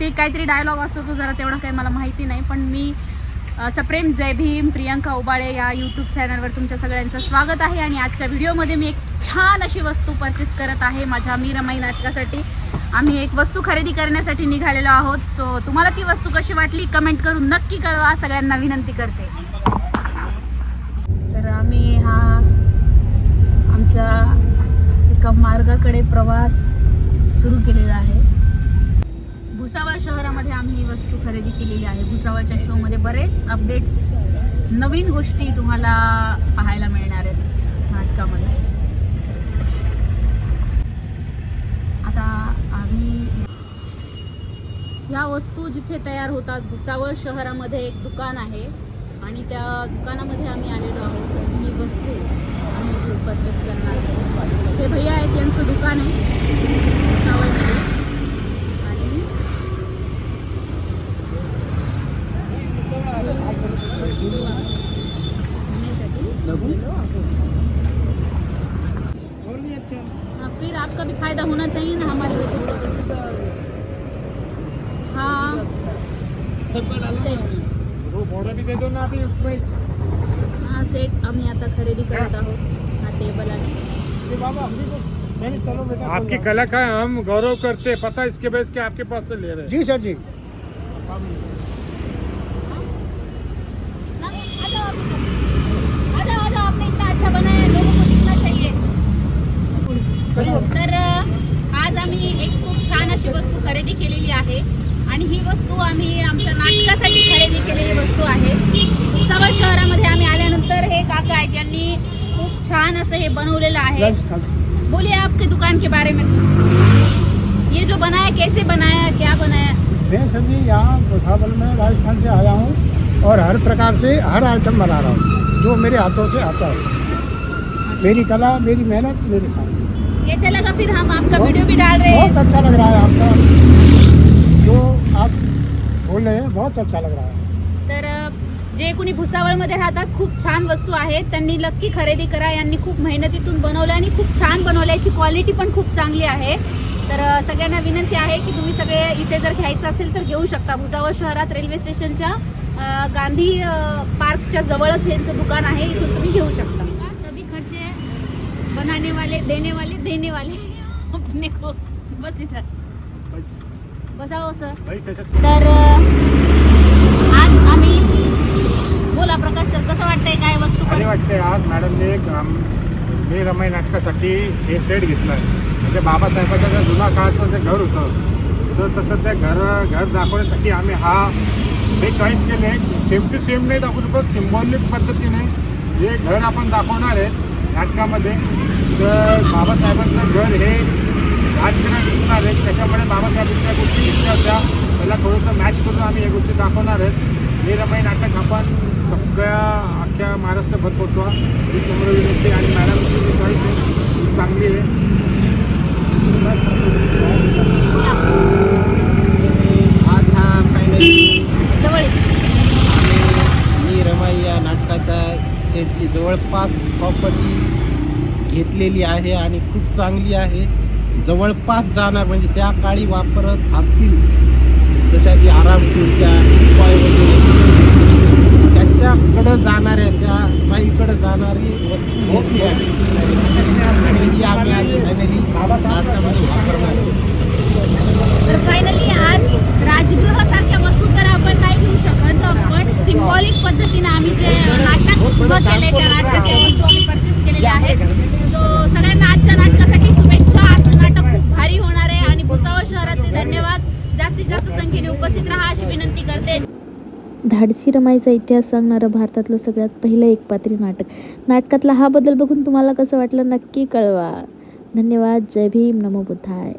ते काहीतरी डायलॉग असतो तो जरा तेवढा काही मला माहिती नाही पण मी सप्रेम जय भीम प्रियंका उबाळे या यूट्यूब चॅनलवर तुमच्या सगळ्यांचं स्वागत आहे आणि आजच्या व्हिडिओमध्ये मी एक छान अशी वस्तू परचेस करत आहे माझ्या मी रमाई नाटकासाठी. आम्ही एक वस्तू खरेदी करण्यासाठी निघालेलो आहोत. सो तुम्हाला ती वस्तू कशी वाटली कमेंट करून नक्की कळवा. सगळ्यांना विनंती करते. तर आम्ही हा आमच्या एका मार्गाकडे प्रवास सुरू केलेला आहे. भुसावळ शहरामध्ये आम्ही ही वस्तू खरेदी केलेली आहे. भुसावळच्या शोमध्ये बरेच अपडेट्स नवीन गोष्टी तुम्हाला पाहायला मिळणार आहेत नाटकामध्ये. आता आम्ही ह्या वस्तू जिथे तयार होतात भुसावळ शहरामध्ये एक दुकान आहे आणि त्या दुकानामध्ये आम्ही आलेलो आहोत. ही वस्तू आम्ही परचेस करणार ते भैया आहेत यांचं दुकान आहे. भुसावळमध्ये. घेण्यासाठी आलेलो आहोत. हाँ, फिर आपका भी फ़ायदा होना चाहिए ना हमारी वजह से हाँ। सेट। वो बॉर्डर भी दे दो ना अभी उसमें। हा सेट। आम्ही आता खरेदी करत आहोत हा टेबल आणि आपकी कला का हम गौरव करते पता इसके बेस के आपके पास से ले रहे हैं? जी सर जी ना, आ जाओ अभी तक। आ जाओ आ जाओ आपने इतना अच्छा बनाया है लोगों को दिखना चाहिए तर आज आम्ही एक खूप छान अशी वस्तू खरेदी केलेली आहे. आणि ही वस्तू आम्ही आमच्या नाटकासाठी खरेदी केलेली वस्तू आहे. भुसावळ शहरामध्ये आम्ही आल्यानंतर हे काका आहेत यांनी खूप छान असं हे बनवलेलं आहे. बोलिए आपके दुकान के बारे में कुछ. ये जो बनाया कैसे बनाया क्या बनाया? मैं सर जी यहाँ भुसावल में राजस्थान से आया हूँ और हर प्रकार से हर आइटम बना रहा हूँ जो मेरे हाथों से आता है। मेरी कला मेरी मेहनत मेरे साथ। कैसे लगा फिर हम आपका वीडियो भी डाल रहे हैं? बहुत अच्छा लग रहा है आपका। जो आप बोल रहे हैं बहुत अच्छा लग रहा है। तर जे कोणी भुसावळमध्ये राहतात खूप छान वस्तू आहेत. त्यांनी नक्की खरेदी करा. यांनी खूप मेहनतीतून बनवलं आणि खूप छान बनवलं. याची क्वालिटी पण खूप चांगली आहे. तर सगळ्यांना विनंती आहे की तुम्ही सगळे इथे जर घ्यायचं असेल तर घेऊ शकता. भुसावळ शहरात रेल्वे स्टेशनच्या गांधी पार्कच्या जवळच यांचं दुकान आहे. इथून तुम्ही घेऊ शकता. बनाने वाले देने वाले देने वाले अपने को बस इथं बसावं सर तर आज आम्ही बोला प्रकाश सर कसं वाटतंय? काय वस्तू अरे वाटते आज मॅडमने एक मी रमाई नाटकासाठी हे सेट घेतला म्हणजे बाबासाहेबाचं जे जुना काळाचं जे घर होतं. तर तसं ते घर घर दाखवण्यासाठी आम्ही हा हे चॉईस केले सेम टू सेम नाही दाखवतो पण सिम्बॉलिक पद्धतीने जे घर आपण दाखवणार आहे नाटकामध्ये. तर बाबासाहेबांचं घर हे राजकारण दिसणार आहे. त्याच्यामुळे बाबासाहेबांच्या गोष्टी दिसल्या होत्या. त्याला थोडंसं मॅच करून आम्ही या गोष्टी दाखवणार आहेत. हे रमाई नाटक आपण सगळ्या अख्ख्या महाराष्ट्रभर पोचवा ही तुम्हाला विनंती आणि आहे ती चांगली आहे. आज हा फायनली. मी रमाई या नाटकाच्या सेटची जवळपास प्रॉपर्टी घेतलेली आहे आणि खूप चांगली आहे. जवळपास जाणार म्हणजे त्या काळी वापरत असतील. जशा की आराम खुर्च्या उपाय वगैरे. त्याच्याकडं जाणाऱ्या त्या स्टाईलकडे जाणारी वस्तू घेतली आहे. आणि ती आम्ही आज फायनली नाटकामध्ये वापरणार आहे तर फायनली आज राजगृह सारख्या वस्तू तर आपण नाही घेऊ शकत पण सिम्बॉलिक पद्धतीने आम्ही जे नाटक केले त्या नाटकाच्या वस्तू आम्ही परचेस केलेल्या आहेत. सो सगळ्यांना आजच्या नाटकासाठी शुभेच्छा. आजचं नाटक खूप भारी होणार आहे आणि भुसावळ शहराचे धन्यवाद. जास्तीत जास्त संख्येने उपस्थित राहा अशी विनंती करते. धाडसी रमाईचा इतिहास सांगणारं भारतातलं सगळ्यात पहिलं एकपात्री नाटक. नाटकातला हा बदल बघून तुम्हाला कसं वाटलं नक्की कळवा. धन्यवाद. जय भीम. नमो बुद्धाय.